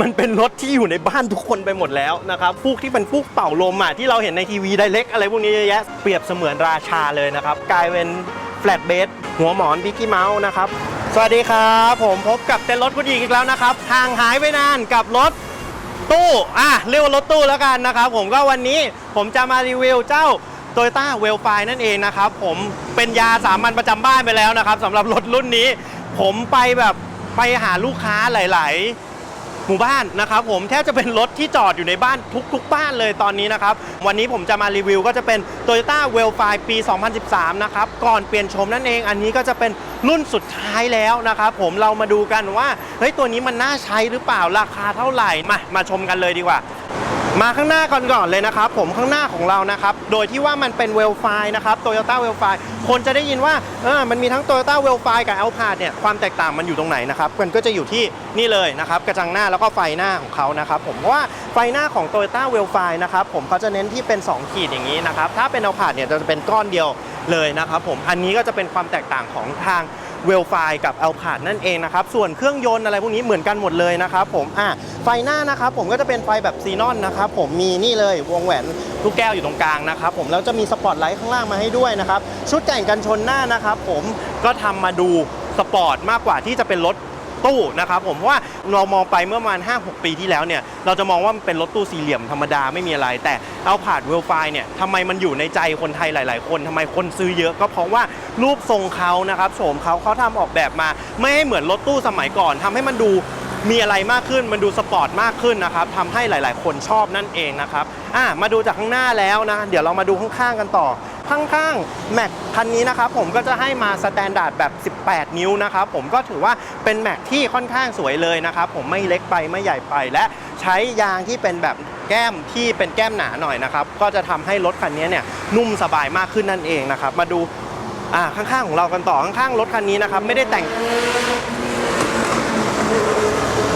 มันเป็นรถที่อยู่ในบ้านทุกคนไปหมดแล้วนะครับฟูกที่เป็นฟูกเป่าลมอะที่เราเห็นในทีวีไดเล็กอะไรพวกนี้เยอะแยะเปรียบเสมือนราชาเลยนะครับ กลายเป็นแฟลตเบสหัวหมอนบิกกี้เมาส์นะครับสวัสดีครับ ผมพบกับเต้นรถคุณอีอีกแล้วนะครับห่างหายไปนานกับรถตู้อะเรียกว่ารถตู้แล้วกันนะครับ ผมก็วันนี้ผมจะมารีวิวเจ้า t o y ต้าเวลไฟนั่นเองนะครับผมเป็นยาสามัญประจำบ้านไปแล้วนะครับสำหรับรถรุ่นนี้ ผมไปแบบไปหาลูกค้าหลาย ๆ หมู่บ้านนะครับผมแทบจะเป็นรถที่จอดอยู่ในบ้านทุกๆบ้านเลยตอนนี้นะครับ วันนี้ผมจะมารีวิวก็จะเป็น Toyota w e l f i ปี 2013 นะครับ ก่อนเปลี่ยนชมนั่นเองอันนี้ก็จะเป็นรุ่นสุดท้ายแล้วนะครับผมเรามาดูกันว่าเฮ้ยตัวนี้มันน่าใช้หรือเปล่าราคาเท่าไหร่มามาชมกันเลยดีกว่า มาข้างหน้าก่อนก่อนเลยนะครับ ผมข้างหน้าของเรานะครับ โดยที่ว่ามันเป็นเวลไฟนะครับโตโยต้าเวลไฟคนจะได้ยินว่าเออมันมีทั้งโตโยต้าเวลไฟกับ a l p a r d เนี่ยความแตกต่างมันอยู่ตรงไหนนะครับมันก็จะอยู่ที่นี่เลยนะครับกระจังหน้าแล้วก็ไฟหน้าของเขานะครับผมเพราะว่าไฟหน้าของโตโยต้าเวลไฟนะครับผมเขาจะเน้นที่เป็น 2 ขีดอย่างนี้นะครับถ้าเป็น a l p a r d เนี่ยจะเป็นก้อนเดียวเลยนะครับผมอันนี้ก็จะเป็นความแตกต่างของทาง เวลไฟกับเอลพาดนั่นเองนะครับ ส่วนเครื่องยนต์อะไรพวกนี้เหมือนกันหมดเลยนะครับผมอะไฟหน้านะครับผมก็จะเป็นไฟแบบซีนอนนะครับผมมีนี่เลยวงแหวนลูกแก้วอยู่ตรงกลางนะครับผมแล้วจะมีสปอตไลท์ข้างล่างมาให้ด้วยนะครับชุดแต่งกันชนหน้านะครับผมก็ทำมาดูสปอร์ตมากกว่าที่จะเป็นรถ ตู้นะครับผมเพราะว่าเรามองไปเมื่อประมาณ 5-6 ปีที่แล้วเนี่ยเราจะมองว่ามันเป็นรถตู้สี่เหลี่ยมธรรมดาไม่มีอะไร แต่เอาผ่านเวลไฟเนี่ยทำไมมันอยู่ในใจคนไทยหลาย ๆ คนทำไมคนซื้อเยอะก็เพราะว่ารูปทรงเขานะครับโฉมเขาเขาทำออกแบบมา ไม่ให้เหมือนรถตู้สมัยก่อนทำให้มันดูมีอะไรมากขึ้นมันดูสปอร์ตมากขึ้นนะครับทำให้หลาย ๆ คนชอบนั่นเองนะครับอะมาดูจากข้างหน้าแล้วนะ เดี๋ยวเรามาดูข้าง ๆ กันต่อ ข้างๆแม็กคันนี้นะครับผมก็จะให้มาสแตนดาร์ดแบบ 18 นิ้วนะครับผมก็ถือว่าเป็นแม็กที่ค่อนข้างสวยเลยนะครับผมไม่เล็กไปไม่ใหญ่ไปและใช้ยางที่เป็นแบบแก้มที่เป็นแก้มหนาหน่อยนะครับก็จะทำให้รถคันนี้เนี่ยนุ่มสบายมากขึ้นนั่นเองนะครับมาดูอ่าข้างๆของเรากันต่อข้างๆรถคันนี้นะครับไม่ได้แต่ง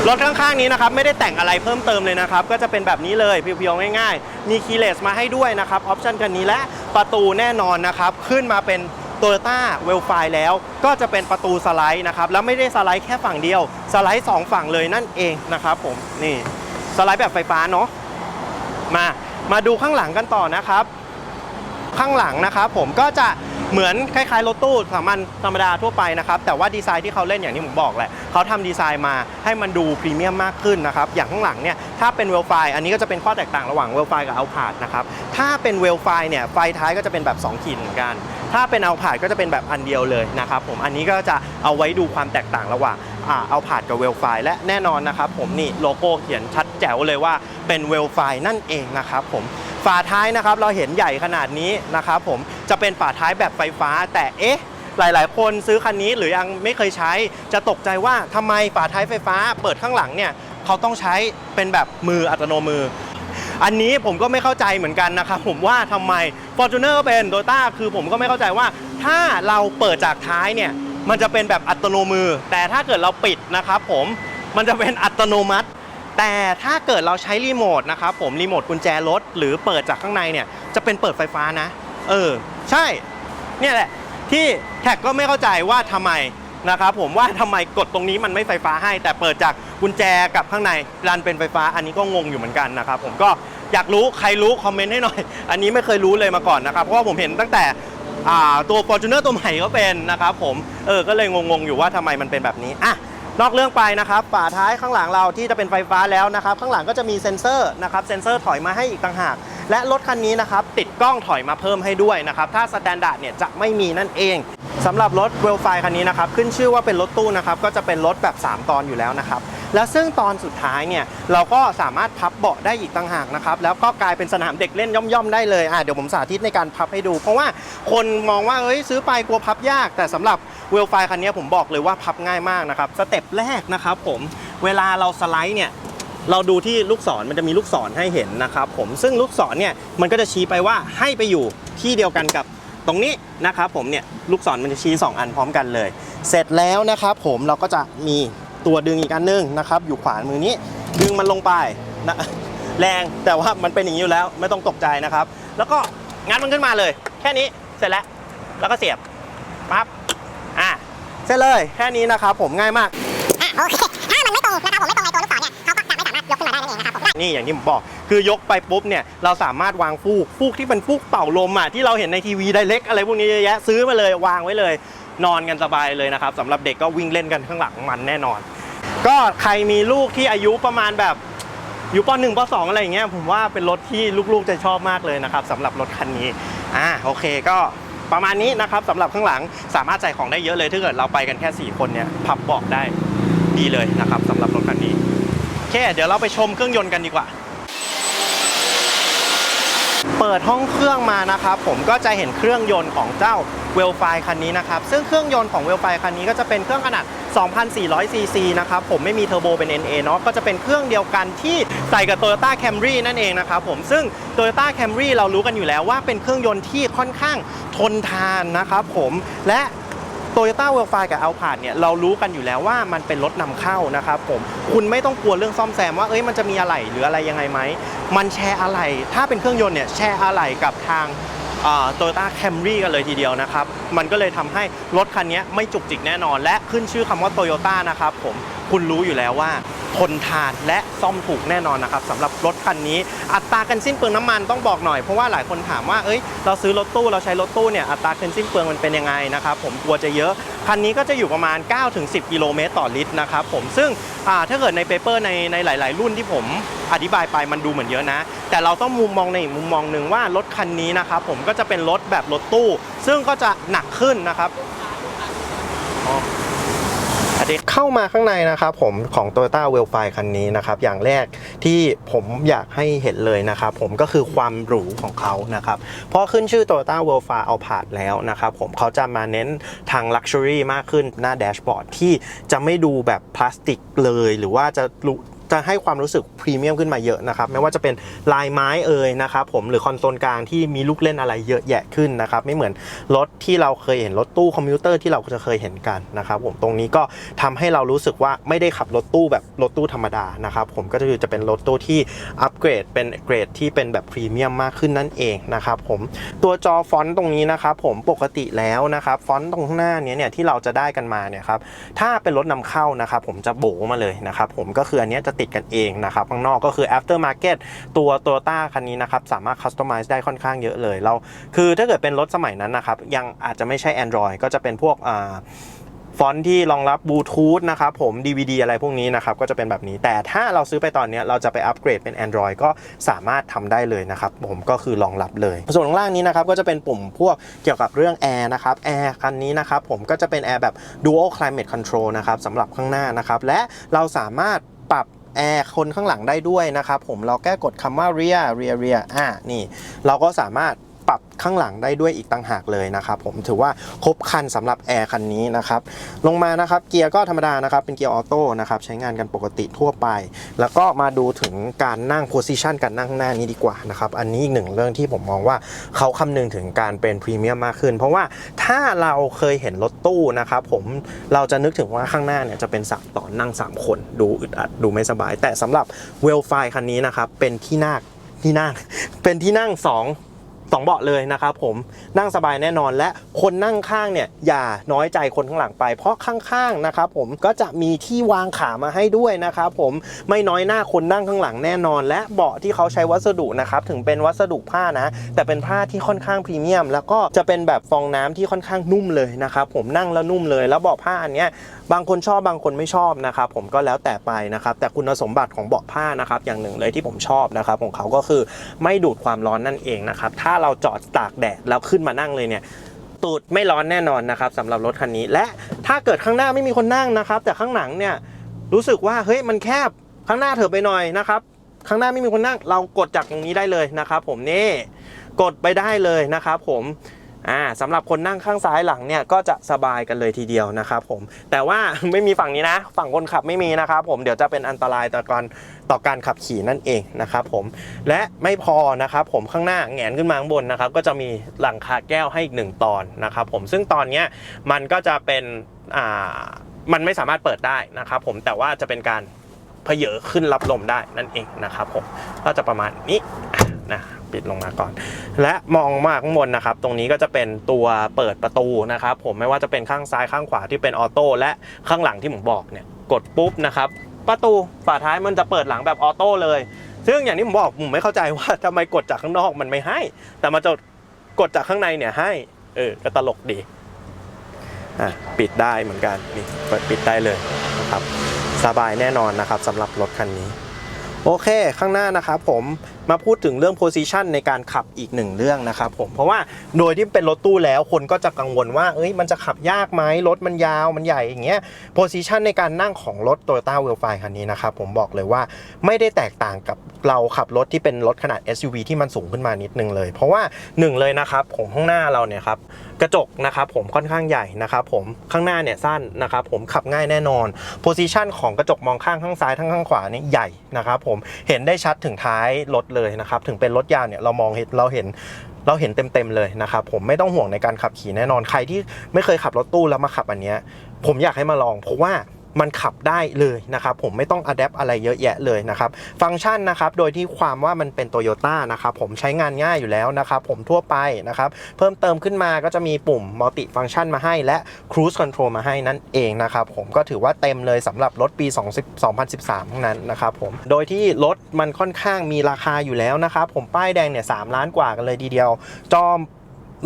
รถข้างๆนี้นะครับไม่ได้แต่งอะไรเพิ่มเติมเลยนะครับ ก็จะเป็นแบบนี้เลยเพียวๆง่ายๆ มีคีย์เลสมาให้ด้วยนะครับออปชันคันนี้และ ประตูแน่นอนนะครับ ขึ้นมาเป็นโตโยต้าเวลไฟแล้ว ก็จะเป็นประตูสไลด์นะครับ แล้วไม่ได้สไลด์แค่ฝั่งเดียว สไลด์ 2 ฝั่งเลยนั่นเองนะครับผมนี่สไลด์แบบไฟฟ้าเนาะมามาดูข้างหลังกันต่อนะครับ ข้างหลังนะครับผมก็จะ เหมือนคล้ายๆรถตู้สามัญธรรมดาทั่วไปนะครับ แต่ว่าดีไซน์ที่เขาเล่นอย่างที่ผมบอกแหละเขาทำดีไซน์มาให้มันดูพรีเมียมมากขึ้นนะครับ อย่างข้างหลังเนี่ยถ้าเป็นเวลไฟอันนี้ก็จะเป็นข้อแตกต่างระหว่างเวลไฟกับเอาพาดนะครับ ถ้าเป็นเวลไฟเนี่ยไฟท้ายก็จะเป็นแบบ 2 ขีดเหมือนกัน ถ้าเป็นเอาพาดก็จะเป็นแบบอันเดียวเลยนะครับผมอันนี้ก็จะเอาไว้ดูความแตกต่างระหว่างอ่าเอาผาดกับเวลไฟและแน่นอนนะครับผมนี่โลโก้เขียนชัดแจ๋วเลยว่าเป็นเวลไฟนั่นเองนะครับผม ฝาท้ายนะครับเราเห็นใหญ่ขนาดนี้นะครับผมจะเป็นฝาท้ายแบบไฟฟ้า แต่เอ๊ะหลาย ๆ คนซื้อคันนี้หรือยังไม่เคยใช้ จะตกใจว่าทำไมฝาท้ายไฟฟ้า เปิดข้างหลังเนี่ยเขาต้องใช้เป็นแบบมืออัตโนมือ อันนี้ผมก็ไม่เข้าใจเหมือนกันนะครับผมว่าทำไม Fortuner ก็เป็นโ o ต้าคือผมก็ไม่เข้าใจว่า ถ้าเราเปิดจากท้ายเนี่ยมันจะเป็นแบบอัตโนมือ แต่ถ้าเกิดเราปิดนะครับผมมันจะเป็นอัตโนมัติ แต่ถ้าเกิดเราใช้รีโมทนะครับผมรีโมทกุญแจรถหรือเปิดจากข้างในเนี่ยจะเป็นเปิดไฟฟ้านะ เออ ใช่ เนี่ยแหละ ที่แท็กก็ไม่เข้าใจว่าทำไมนะครับผมว่าทำไมกดตรงนี้มันไม่ไฟฟ้าให้ แต่เปิดจากกุญแจกับข้างในรันเป็นไฟฟ้า อันนี้ก็งงอยู่เหมือนกันนะครับผมก็อยากรู้ใครรู้คอมเมนต์ให้หน่อย อันนี้ไม่เคยรู้เลยมาก่อนนะครับเพราะว่าผมเห็นตั้งแต่ตัว Fortuner ตัวใหม่ก็เป็นนะครับผมเออก็เลยงงๆอยู่ว่าทำไมมันเป็นแบบนี้อะ นอกเรื่องไปนะครับฝาท้ายข้างหลังเราที่จะเป็นไฟฟ้าแล้วนะครับ ข้างหลังก็จะมีเซ็นเซอร์นะครับเซ็นเซอร์ถอยมาให้อีกต่างหาก และรถคันนี้นะครับติดกล้องถอยมาเพิ่มให้ด้วยนะครับ ถ้าสแตนดาร์ดเนี่ยจะไม่มีนั่นเองสำหรับรถเวลไฟคันนี้นะครับขึ้นชื่อว่าเป็นรถตู้นะครับก็จะเป็นรถแบบ 3 ตอนอยู่แล้วนะครับและซึ่งตอนสุดท้ายเนี่ยเราก็สามารถพับเบาะได้อีกต่างหากนะครับแล้วก็กลายเป็นสนามเด็กเล่นย่อมๆได้เลยอะเดี๋ยวผมสาธิตในการพับให้ดู เพราะว่าคนมองว่าเอ้ยซื้อไปกลัวพับยากแต่สำหรับ เวลไฟคันนี้ผมบอกเลยว่าพับง่ายมากนะครับ สเต็ปแรกนะครับผมเวลาเราสไลด์เนี่ยเราดูที่ลูกศรมันจะมีลูกศรให้เห็นนะครับผมซึ่งลูกศรเนี่ยมันก็จะชี้ไปว่าให้ไปอยู่ที่เดียวกันกับตรงนี้นะครับผมเนี่ยลูกศรมันจะชี้ 2 อันพร้อมกันเลย เสร็จแล้วนะครับผมเราก็จะมีตัวดึงอีกอันนึงนะครับอยู่ขวามือนี้ดึงมันลงไปนะแรงแต่ว่ามันเป็นอย่างนี้อยู่แล้วไม่ต้องตกใจนะครับ แล้วก็งัดมันขึ้นมาเลย แค่นี้เสร็จแล้ว แล้วก็เสียบปั๊บ เสร็จเลยแค่นี้นะครับผมง่ายมากอะโอเค ถ้ามันไม่ตรงนะครับผมไม่ตรงในตัวลูกศรเนี่ยเขาก็จะไม่สามารถนี่อย่างที่ผมบอก คือยกไปปุ๊บเนี่ยเราสามารถวางฟูกฟูกที่เป็นฟูกเป่าลมอะที่เราเห็นในทีวีไดเล็กอะไรพวกนี้เยอะแยะซื้อมาเลยวางไว้เลย นอนกันสบายเลยนะครับสำหรับเด็กก็วิ่งเล่นกันข้างหลังมันแน่นอน ก็ใครมีลูกที่อายุประมาณแบบอยู่ปหนึ่งปสองอะไรอย่างเงี้ยผมว่าเป็นรถที่ลูกๆจะชอบมากเลยนะครับสำหรับรถคันนี้อ่าโอเคก็ ประมาณนี้นะครับสำหรับข้างหลังสามารถใส่ของได้เยอะเลยถ้าเกิดเราไปกันแค่ 4 คนเนี่ยพับเบาะได้ดีเลยนะครับสำหรับรถคันนี้โอเคเดี๋ยวเราไปชมเครื่องยนต์กันดีกว่า เปิดห้องเครื่องมานะครับผมก็จะเห็นเครื่องยนต์ของเจ้าเวลไฟคันนี้นะครับซึ่งเครื่องยนต์ของเวลไฟคันนี้ก็จะเป็นเครื่องขนาด 2,400 ซีซีนะครับ ผมไม่มีเทอร์โบเป็น NA เนาะก็จะเป็นเครื่องเดียวกันที่ใส่กับ Toyota Camry นั่นเองนะครับผมซึ่ง Toyota Camry เรารู้กันอยู่แล้วว่าเป็นเครื่องยนต์ที่ค่อนข้างทนทานนะครับผมและโตโยต้าเวลไฟกับอัลพาดเนี่ยเรารู้กันอยู่แล้วว่ามันเป็นรถนำเข้านะครับผมคุณไม่ต้องกลัวเรื่องซ่อมแซมว่าเอ้ยมันจะมีอะไรหรืออะไรยังไงไหม มันแชร์อะไร ถ้าเป็นเครื่องยนต์เนี่ยแชร์อะไรกับทาง โตโยต้าแคมรี่กันเลยทีเดียวนะครับ มันก็เลยทำให้รถคันนี้ไม่จุกจิกแน่นอน และขึ้นชื่อคำว่าโตโยต้านะครับผม คุณรู้อยู่แล้วว่าทนทานและซ่อมถูกแน่นอนนะครับสำหรับรถคันนี้ อัตราการสิ้นเปลืองน้ำมันต้องบอกหน่อยเพราะว่าหลายคนถามว่าเอ้ยเราซื้อรถตู้เราใช้รถตู้เนี่ยอัตราการสิ้นเปลืองมันเป็นยังไงนะครับผมกลัวจะเยอะคันนี้ก็จะอยู่ประมาณ 9-10 กิโลเมตรต่อลิตรนะครับผมซึ่งถ้าเกิดในเปเปอร์ในในหลาย ๆ รุ่นที่ผมอธิบายไปมันดูเหมือนเยอะนะ แต่เราต้องมุมมองในมุมมองหนึ่งว่ารถคันนี้นะครับผมก็จะเป็นรถแบบรถตู้ ซึ่งก็จะหนักขึ้นนะครับ อันนี้เข้ามาข้างในนะครับผมของ Toyota w e l f i คันนี้นะครับอย่างแรกที่ผมอยากให้เห็นเลยนะครับผมก็คือความหรูของเขานะครับเพราะขึ้นชื่อ Toyota w e l f i เอาผาดแล้วนะครับผมเขาจะมาเน้นทาง Luxury มากขึ้นหน้าแดชบอร์ดที่จะไม่ดูแบบพลาสติกเลย หรือว่าจะ จะให้ความรู้สึกพรีเมียมขึ้นมาเยอะนะครับไม่ว่าจะเป็นลายไม้เอ่ยนะครับผมหรือคอนโซลกลางที่มีลูกเล่นอะไรเยอะแยะขึ้นนะครับไม่เหมือนรถที่เราเคยเห็นรถตู้คอมพิวเตอร์ที่เราจะเคยเห็นกันนะครับผมตรงนี้ก็ทำให้เรารู้สึกว่าไม่ได้ขับรถตู้แบบรถตู้ธรรมดานะครับผมก็คือจะเป็นรถตู้ที่อัปเกรดเป็นเกรดที่เป็นแบบพรีเมียมมากขึ้นนั่นเองนะครับผมตัวจอฟอนต์ตรงนี้นะครับผมปกติแล้วนะครับฟอนต์ตรงข้างหน้าเนี้ยเนี่ยที่เราจะได้กันมาเนี่ยครับถ้าเป็นรถนำเข้านะครับผมจะโบมาเลยนะครับผมก็คืออันนี้จะติดกันเองนะครับข้างนอกก็คือ after market ตัว Toyota คันนี้นะครับสามารถ customize ได้ค่อนข้างเยอะเลยเราคือถ้าเกิดเป็นรถสมัยนั้นนะครับยังอาจจะไม่ใช่ Android ก็จะเป็นพวกอ่าฟอนต์ที่รองรับบลูทูธนะครับผม DVD อะไรพวกนี้นะครับก็จะเป็นแบบนี้ แต่ถ้าเราซื้อไปตอนนี้เราจะไปอัปเกรดเป็น Android ก็สามารถทำได้เลยนะครับผมก็คือรองรับเลย ส่วนล่างนี้นะครับก็จะเป็นปุ่มพวกเกี่ยวกับเรื่องแอร์นะครับแอร์คันนี้นะครับผมก็จะเป็นแอร์แบบ Dual Climate Control นะครับสำหรับข้างหน้านะครับและเราสามารถปรับ แอร์คนข้างหลังได้ด้วยนะครับผมเราแก้กดคำว่า rear rear rear อ่านี่ เราก็สามารถ ปรับข้างหลังได้ด้วยอีกต่างหากเลยนะครับผมถือว่าครบคันสำหรับแอร์คันนี้นะครับลงมานะครับเกียร์ก็ธรรมดานะครับเป็นเกียร์ออโต้นะครับใช้งานกันปกติทั่วไป แล้วก็มาดูถึงการนั่งโพซิชันการนั่งข้างหน้านี้ดีกว่านะครับอันนี้อีกหนึ่งเรื่องที่ผมมองว่าเขาคำนึงถึงการเป็นพรีเมียมมากขึ้น เพราะว่าถ้าเราเคยเห็นรถตู้นะครับผมเราจะนึกถึงว่าข้างหน้าเนี่ยจะเป็นสามต่อนนั่งสามคนดูอึดอัดดูไม่สบาย แต่สำหรับเวลไฟคันนี้นะครับเป็นที่นั่งที่นั่งเป็นที่นั่งส องสองเบาะเลยนะครับผมนั่งสบายแน่นอนและคนนั่งข้างเนี่ยอย่าน้อยใจคนข้างหลังไป เพราะข้างๆนะครับผมก็จะมีที่วางขามาให้ด้วยนะครับผมไม่น้อยหน้าคนนั่งข้างหลังแน่นอน และเบาะที่เขาใช้วัสดุนะครับถึงเป็นวัสดุผ้านะ แต่เป็นผ้าที่ค่อนข้างพรีเมียม แล้วก็จะเป็นแบบฟองน้ำที่ค่อนข้างนุ่มเลยนะครับผมนั่งแล้วนุ่มเลย แล้วเบาะผ้าอันเนี้ยบางคนชอบบางคนไม่ชอบนะครับผมก็แล้วแต่ไปนะครับแต่คุณสมบัติของเบาะผ้านะครับอย่างหนึ่งเลยที่ผมชอบนะครับของเขาก็คือไม่ดูดความร้อนนั่นเองนะครับถ้าเราจอดตากแดดแล้วขึ้นมานั่งเลยเนี่ยตูดไม่ร้อนแน่นอนนะครับสำหรับรถคันนี้ และถ้าเกิดข้างหน้าไม่มีคนนั่งนะครับ แต่ข้างหลังเนี่ยรู้สึกว่าเฮ้ยมันแคบข้างหน้าเถอะไปหน่อยนะครับข้างหน้าไม่มีคนนั่งเรากดจากตรงนี้ได้เลยนะครับ ผมนี่กดไปได้เลยนะครับ ผม อ่าสำหรับคนนั่งข้างซ้ายหลังเนี่ยก็จะสบายกันเลยทีเดียวนะครับผมแต่ว่าไม่มีฝั่งนี้นะ ฝั่งคนขับไม่มีนะครับผมเดี๋ยวจะเป็นอันตรายต่อการต่อการขับขี่นั่นเองนะครับผมและไม่พอนะครับผมข้างหน้าแงนขึ้นมาข้างบนนะครับก็จะมีหลังคาแก้วให้อีกหนึ่งตอนนะครับผมซึ่งตอนเนี้ยมันก็จะเป็นอ่ามันไม่สามารถเปิดได้นะครับผมแต่ว่าจะเป็นการเพเยอขึ้นรับลมได้นั่นเองนะครับผมก็จะประมาณนี้ นะปิดลงมาก่อน และมองมาข้างบนนะครับ ตรงนี้ก็จะเป็นตัวเปิดประตูนะครับ ผมไม่ว่าจะเป็นข้างซ้ายข้างขวาที่เป็นออโต้และข้างหลังที่ผมบอกเนี่ยกดปุ๊บนะครับประตูฝาท้ายมันจะเปิดหลังแบบออโต้เลย ซึ่งอย่างที่ผมบอกผมไม่เข้าใจว่าทำไมกดจากข้างนอกมันไม่ให้ แต่มาจะกดจากข้างในเนี่ยให้ เออก็ตลกดีอะปิดได้เหมือนกันนี่เปิดปิดได้เลยนะครับสบายแน่นอนนะครับสำหรับรถคันนี้ โอเค ข้างหน้านะครับผมมาพูดถึงเรื่อง position ในการขับอีกหนึ่งเรื่องนะครับผมเพราะว่าโดยที่เป็นรถตู้แล้วคนก็จะกังวลว่าเอ้ยมันจะขับยากไหมรถมันยาวมันใหญ่อย่างเงี้ย position ในการนั่งของรถ Toyota w e l f i คันนี้นะครับผมบอกเลยว่าไม่ได้แตกต่างกับเราขับรถที่เป็นรถขนาด SUV ที่มันสูงขึ้นมานิดนึงเลย เพราะว่าหนึ่งเลยนะครับของข้างหน้าเราเนี่ยครับ กระจกนะครับผมค่อนข้างใหญ่นะครับผมข้างหน้าเนี่ยสั้นนะครับผมขับง่ายแน่นอนโพซิชันของกระจกมองข้างข้างซ้ายทั้งข้างขวาเนี่ยใหญ่นะครับผมเห็นได้ชัดถึงท้ายรถเลยนะครับถึงเป็นรถยาวเนี่ยเรามองเห็นเราเห็นเราเห็นเต็มๆเลยนะครับผมไม่ต้องห่วงในการขับขี่แน่นอนใครที่ไม่เคยขับรถตู้แล้วมาขับอันเนี้ยผมอยากให้มาลองเพราะว่า มันขับได้เลยนะครับผมไม่ต้องอัดแอปอะไรเยอะแยะเลยนะครับฟังก์ชันนะครับโดยที่ความว่ามันเป็นโตโยต้านะครับผมใช้งานง่ายอยู่แล้วนะครับผมทั่วไปนะครับเพิ่มเติมขึ้นมาก็จะมีปุ่มมัลติฟังก์ชันมาให้และ Cruise Control มาให้นั่นเองนะครับผมก็ถือว่าเต็มเลยสำหรับรถปี2 2013ทั้งนั้นนะครับผมโดยที่รถมันค่อนข้างมีราคาอยู่แล้วนะครับผมป้ายแดงเนี่ยสล้านกว่ากันเลยทีเดียว จอม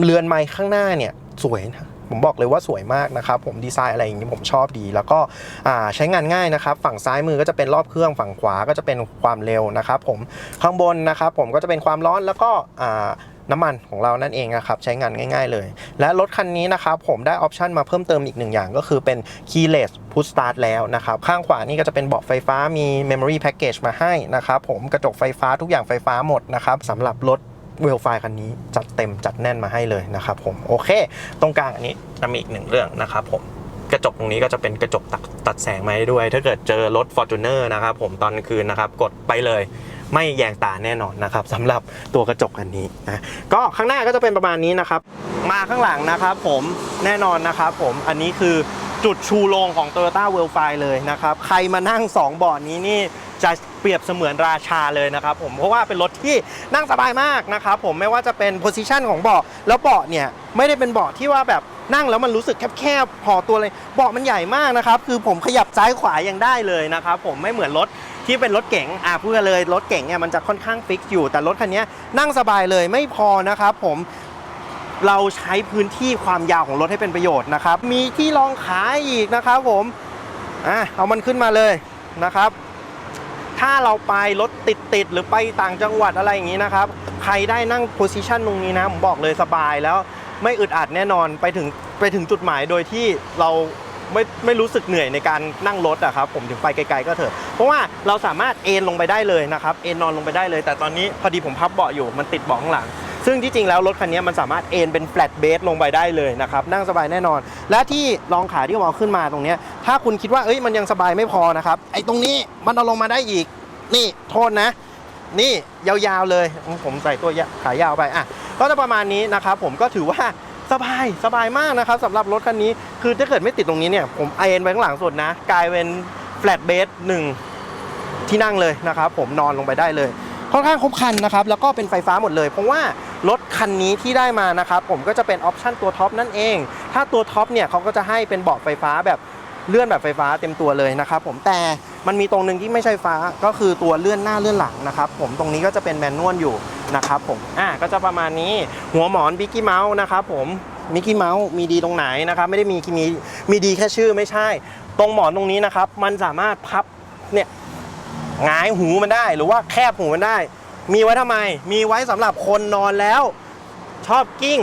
เรือนไม้ข้างหน้าเนี่ยสวยนะ ผมบอกเลยว่าสวยมากนะครับผมดีไซน์อะไรอย่างนี้ผมชอบดี แล้วก็ใช้งานง่ายนะครับ ฝั่งซ้ายมือก็จะเป็นรอบเครื่องฝั่งขวาก็จะเป็นความเร็วนะครับผมข้างบนนะครับผมก็จะเป็นความร้อนแล้วก็น้ำมันของเรานั่นเองนะครับใช้งานง่าย ๆ เลย และรถคันนี้นะครับผมได้ออปชันมาเพิ่มเติมอีกหนึ่งอย่างก็คือเป็น keyless push start แล้วนะครับข้างขวานี่ก็จะเป็นเบาะไฟฟ้ามี memory package มาให้นะครับผมกระจกไฟฟ้าทุกอย่างไฟฟ้าหมดนะครับสำหรับรถ เวลไฟคันนี้จัดเต็มจัดแน่นมาให้เลยนะครับผมโอเค ตรงกลางอันนี้จะมีอีกหนึ่งเรื่องนะครับผมกระจกตรงนี้ก็จะเป็นกระจกตัดตัดแสงมาให้ด้วย ถ้าเกิดเจอรถ f o r t u n e r นะครับผมตอนคืนนะครับ กดไปเลยไม่แยงตาแน่นอนนะครับสำหรับตัวกระจกอันนี้นะก็ข้างหน้าก็จะเป็นประมาณนี้นะครับ มาข้างหลังนะครับผมแน่นอนนะครับผมอันนี้คือจุดชูโรงของ Toyota w e l f i เลยนะครับ ใครมานั่ง2เบาะนี้นี่ จะเปรียบเสมือนราชาเลยนะครับผมเพราะว่าเป็นรถที่นั่งสบายมากนะครับผมไม่ว่าจะเป็นโพ i ิชันของเบาะแล้วเบาะเนี่ยไม่ได้เป็นเบาะที่ว่าแบบนั่งแล้วมันรู้สึกแคบๆพอตัวเลยเบาะมันใหญ่มากนะครับคือผมขยับซ้ายขวายังได้เลยนะครับผมไม่เหมือนรถที่เป็นรถเก๋งอะพูดกันเลยรถเก๋งเนี่ยมันจะค่อนข้างฟิกอยู่ แต่รถคันนี้นั่งสบายเลยไม่พอนะครับผมเราใช้พื้นที่ความยาวของรถให้เป็นประโยชน์นะครับ มีที่รองขาอีกนะครับผมอะเอามันขึ้นมาเลยนะครับ ถ้าเราไปรถติดติดหรือไปต่างจังหวัดอะไรอย่างนี้นะครับ ใครได้นั่งโพซิชันตรงนี้นะผมบอกเลยสบายแล้วไม่อึดอัดแน่นอนไปถึงไปถึงจุดหมายโดยที่เราไม่ไม่รู้สึกเหนื่อยในการนั่งรถอะครับผมถึงไปไกลๆก็เถอะ เพราะว่าเราสามารถเอนลงไปได้เลยนะครับเอนนอนลงไปได้เลย แต่ตอนนี้พอดีผมพับเบาะอยู่มันติดเบาะข้างหลัง ซึ่งที่จริงแล้วรถคันนี้มันสามารถเอนเป็น flat base ลงไปได้เลยนะครับนั่งสบายแน่นอน และที่รองขาที่เอาขึ้นมาตรงนี้ถ้าคุณคิดว่าเอ้ยมันยังสบายไม่พอนะครับไอ้ตรงนี้มันเอาลงมาได้อีก นี่โทษนะ นี่ยาวๆเลยผมใส่ตัวขายาวไปอะก็จะประมาณนี้นะครับผมก็ถือว่าสบายสบายมากนะครับสำหรับรถคันนี้คือถ้าเกิดไม่ติดตรงนี้เนี่ยผมเอนไปข้างหลังสุดนะ กลายเป็น flat base หนึ่งที่นั่งเลยนะครับผมนอนลงไปได้เลย ค่อนข้างครบคันนะครับ แล้วก็เป็นไฟฟ้าหมดเลย เพราะว่า รถคันนี้ที่ได้มานะครับผมก็จะเป็นออปชั่นตัวท็อปนั่นเอง ถ้าตัวท็อปเนี่ยเขาก็จะให้เป็นเบาะไฟฟ้าแบบเลื่อนแบบไฟฟ้าเต็มตัวเลยนะครับผมแต่มันมีตรงหนึ่งที่ไม่ใช่ฟ้าก็คือตัวเลื่อนหน้าเลื่อนหลังนะครับผมตรงนี้ก็จะเป็นแมนนวลอยู่นะครับผมอะก็จะประมาณนี้หัวหมอนบิกกี้เมาส์นะครับผมมิกกี้เมาส์มีดีตรงไหนนะครับไม่ได้มีมีมีดีแค่ชื่อไม่ใช่ ตรงหมอนตรงนี้นะครับมันสามารถพับเนี่ยหงายหูมันได้หรือว่าแคบหูมันได้ มีไว้ทำไม มีไว้สำหรับคนนอนแล้ว ชอบกิ้ง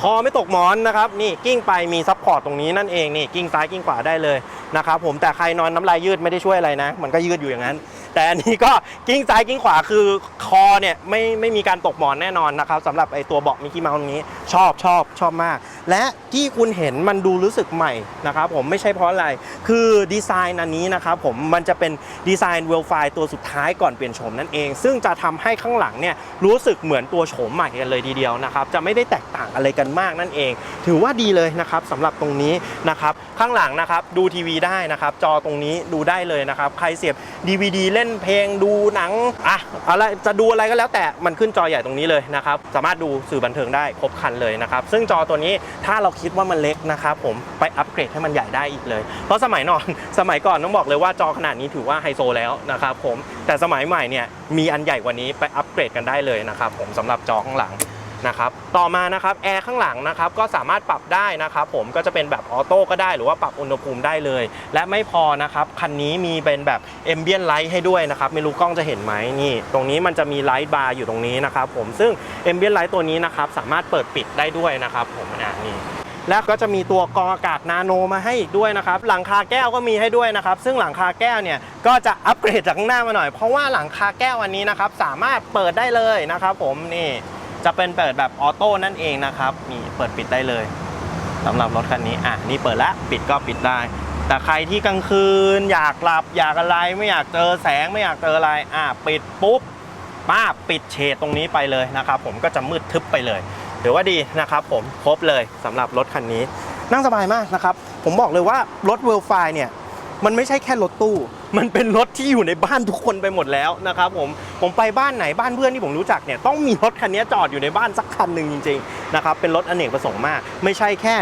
คอไม่ตกหมอนนะครับ นี่กิ้งไปมีซับพอร์ตตรงนี้นั่นเองนี่กิ้งซ้ายกิ้งขวาได้เลยนะครับผมแต่ใครนอนน้ำลายยืดไม่ได้ช่วยอะไรนะ มันก็ยืดอยู่อย่างนั้น แต่อันนี้ก็กิ้งซ้ายกิ้งขวาคือคอเนี่ยไม่ไม่มีการตกหมอนแน่นอนนะครับสำหรับไอตัวเบาะมิกกี้เมาส์ตรงนี้ชอบชอบชอบมาก และที่คุณเห็นมันดูรู้สึกใหม่นะครับผมไม่ใช่เพราะอะไร คือดีไซน์อันนี้นะครับผมมันจะเป็นดีไซน์เวลไฟตัวสุดท้ายก่อนเปลี่ยนโฉมนั่นเอง ซึ่งจะทำให้ข้างหลังเนี่ยรู้สึกเหมือนตัวโฉมใหม่กันเลยทีเดียวนะครับจะไม่ได้แตกต่างอะไรกันมากนั่นเอง ถือว่าดีเลยนะครับสำหรับตรงนี้นะครับข้างหลังนะครับดูทีวีได้นะครับจอตรงนี้ดูได้เลยนะครับใครเสียบ DVD เล่นเพลงดูหนังอะอะไรจะดูอะไรก็แล้วแต่มันขึ้นจอใหญ่ตรงนี้เลยนะครับสามารถดูสื่อบันเทิงได้ครบครันเลยนะครับซึ่งจอตัวนี้ถ้าเราคิดว่ามันเล็กนะครับผมไปอัปเกรดให้มันใหญ่ได้อีกเลย เพราะสมัยนอนสมัยก่อนต้องบอกเลยว่าจอขนาดนี้ถือว่าไฮโซแล้วนะครับผมแต่สมัยใหม่เนี่ยมีอันใหญ่กว่านี้ไปอัปเกรดกันได้เลยนะครับผมสำหรับจอข้างหลัง นะครับต่อมานะครับแอร์ข้างหลังนะครับก็สามารถปรับได้นะครับผมก็จะเป็นแบบออโต้ก็ได้หรือว่าปรับอุณหภูมิได้เลย และไม่พอนะครับคันนี้มีเป็นแบบเอมเบียนไลท์ให้ด้วยนะครับไม่รู้กล้องจะเห็นไหมนี่ ตรงนี้มันจะมีไลท์บาร์อยู่ตรงนี้นะครับผมซึ่งเอมเบียนไลท์ตัวนี้นะครับสามารถเปิดปิดได้ด้วยนะครับผมอะนี่แล้วก็จะมีตัวกรองอากาศนาโนมาให้อีกด้วยนะครับ หลังคาแก้วก็มีให้ด้วยนะครับ ซึ่งหลังคาแก้วเนี่ยก็จะอัปเกรดจากข้างหน้ามาหน่อย เพราะว่าหลังคาแก้วอันนี้นะครับสามารถเปิดได้เลยนะครับผมนี่ จะเป็นเปิดแบบออโต้นั่นเองนะครับนี่เปิดปิดได้เลยสำหรับรถคันนี้อะนี่เปิดแล้วปิดก็ปิดได้ แต่ใครที่กลางคืน อยากหลับอยากอะไรไม่อยากเจอแสงไม่อยากเจออะไรอะปิดปุ๊บป้าปิดเฉดตรงนี้ไปเลยนะครับผมก็จะมืดทึบไปเลยถือว่าดีนะครับผมครบเลยสำหรับรถคันนี้นั่งสบายมากนะครับ ผมบอกเลยว่ารถเวลไฟเนี่ย มันไม่ใช่แค่รถตู้ มันเป็นรถที่อยู่ในบ้านทุกคนไปหมดแล้วนะครับผม ผมไปบ้านไหนบ้านเพื่อนที่ผมรู้จักเนี่ยต้องมีรถคันนี้จอดอยู่ในบ้านสักคันหนึ่งจริงๆนะครับ เป็นรถอเนกประสงค์มาก ไม่ใช่แค่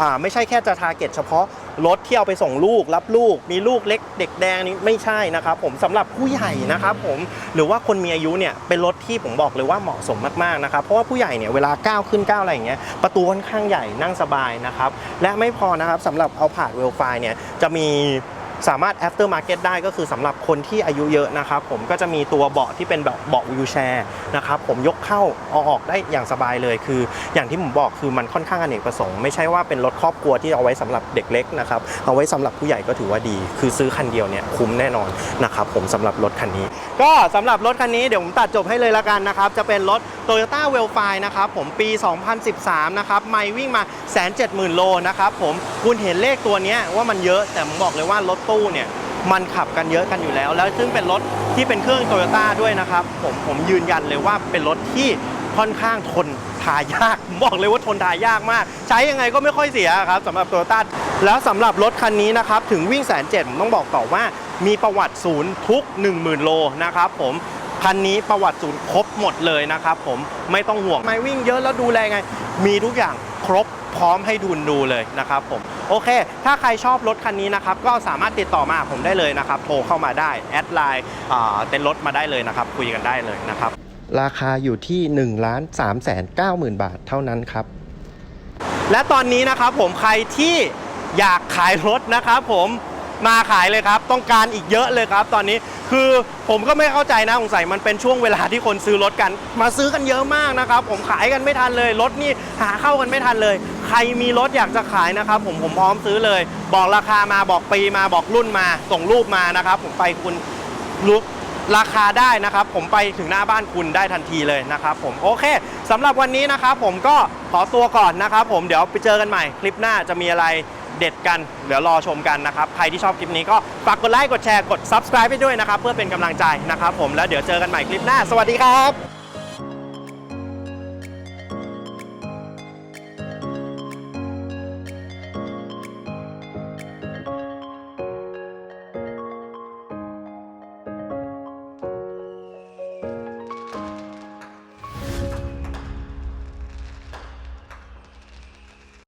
อ่าไม่ใช่แค่จะทาร์เก็ตเฉพาะรถที่เอาไปส่งลูกรับลูก มีลูกเล็กเด็กแดงนี่ไม่ใช่นะครับผมสำหรับผู้ใหญ่นะครับผมหรือว่าคนมีอายุเนี่ยเป็นรถที่ผมบอกเลยว่าเหมาะสมมากๆนะครับเพราะว่าผู้ใหญ่เนี่ยเวลาก้าวขึ้นก้าวอะไรอย่างเงี้ยประตูค่อนข้างใหญ่นั่งสบายนะครับและไม่พอนะครับสำหรับเอาผ่านเวลไฟเนี่ยจะมี สามารถ after market ได้ก็คือสำหรับคนที่อายุเยอะนะครับผมก็จะมีตัวเบาะที่เป็นแบบเบาะวิวแชร์นะครับผมยกเข้าเอาออกได้อย่างสบายเลย คืออย่างที่ผมบอกคือมันค่อนข้างอเนกประสงค์ไม่ใช่ว่าเป็นรถครอบครัวที่เอาไว้สำหรับเด็กเล็กนะครับเอาไว้สำหรับผู้ใหญ่ก็ถือว่าดี คือซื้อคันเดียวเนี่ยคุ้มแน่นอนนะครับผมสำหรับรถคันนี้ ก็สำหรับรถคันนี้เดี๋ยวผมตัดจบให้เลยละกันนะครับจะเป็นรถ Toyota w e l f i นะครับผมปี 2013 นะครับไม่วิ่งมา 170,000 โลนะครับผมคุณเห็นเลขตัวนี้ว่ามันเยอะแต่ผมบอกเลยว่ารถตู้เนี่ยมันขับกันเยอะกันอยู่แล้ว แล้วซึ่งเป็นรถที่เป็นเครื่องโตโยต้าด้วยนะครับ ผมผมยืนยันเลยว่าเป็นรถที่ค่อนข้างทนทายากผมบอกเลยว่าทนทายากมาก ใช้ยังไงก็ไม่ค่อยเสียครับสำหรับโตโยต้าแล้วสำหรับรถคันนี้นะครับ ถึงวิ่งแสนเจ็ดผมต้องบอกต่อว่ามีประวัติศูนย์ทุก 10,000 โลนะครับผม คันนี้ประวัติศูนย์ครบหมดเลยนะครับผมไม่ต้องห่วงไม่วิ่งเยอะแล้วดูแลไง มีทุกอย่างครบพร้อมให้ดูดูเลยนะครับผมโอเค ถ้าใครชอบรถคันนี้นะครับ ก็สามารถติดต่อมาหาผมได้เลยนะครับ โทรเข้ามาได้ แอดไลน์เต็นรถมาได้เลยนะครับ คุยกันได้เลยนะครับ ราคาอยู่ที่1นึ่งล้านสามแสนเก้าหมื่นบาทเท่านั้นครับ และตอนนี้นะครับผมใครที่อยากขายรถนะครับผม มาขายเลยครับ ต้องการอีกเยอะเลยครับ ตอนนี้คือผมก็ไม่เข้าใจนะสงสัยมันเป็นช่วงเวลาที่คนซื้อรถกัน มาซื้อกันเยอะมากนะครับ ผมขายกันไม่ทันเลยรถนี่หาเข้ากันไม่ทันเลย ใครมีรถอยากจะขายนะครับ ผมผมพร้อมซื้อเลย บอกราคามาบอกปีมาบอกรุ่นมา ส่งรูปมานะครับ ผมไปคุณรู้ราคาได้นะครับ ผมไปถึงหน้าบ้านคุณได้ทันทีเลยนะครับ ผมโอเคสำหรับวันนี้นะครับ ผมก็ขอตัวก่อนนะครับ ผมเดี๋ยวไปเจอกันใหม่คลิปหน้าจะมีอะไร เด็ดกัน เดี๋ยวรอชมกันนะครับ ใครที่ชอบคลิปนี้ก็ฝากกดไลค์ กดแชร์ กด subscribe ไปด้วยนะครับ เพื่อเป็นกำลังใจนะครับผม แล้วเดี๋ยวเจอกันใหม่คลิปหน้า สวัสดีครับ